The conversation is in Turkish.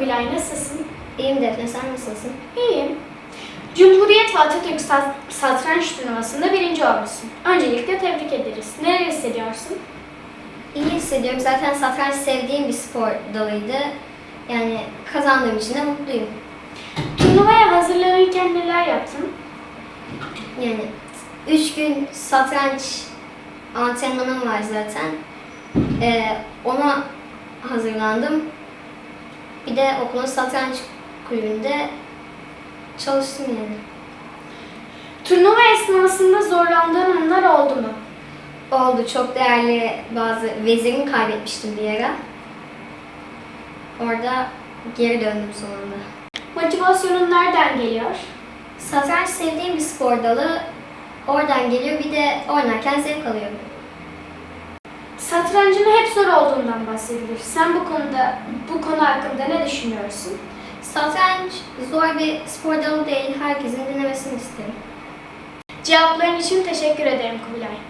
Kubilay, nasılsın? İyiyim Defne, sen nasılsın? İyiyim. Cumhuriyet ve Atatürk Sat- Satranç Turnuvası'nda birinci olmuşsun. Öncelikle tebrik ederiz. Neler hissediyorsun? İyi hissediyorum. Zaten satranç sevdiğim bir spor dalıydı. Yani kazandığım için de mutluyum. Turnuvaya hazırlanırken neler yaptın? Yani üç gün satranç antrenmanım var zaten. Ee, ona hazırlandım. Bir de okulun satranç kulübünde çalıştım yani. Turnuva esnasında zorlandığın anlar oldu mu? Oldu. Çok değerli bazı vezirimi kaybetmiştim bir ara. Orada geri döndüm sonunda. Motivasyonun nereden geliyor? Satranç sevdiğim bir spor dalı. Oradan geliyor. Bir de oynarken zevk alıyorum. Satrancın hep zor olduğundan bahsedilir. Sen bu konuda hakkında ne düşünüyorsun? Satranç zor bir spor dalı değil. Herkesin denemesini isterim. Cevapların için teşekkür ederim Kubilay.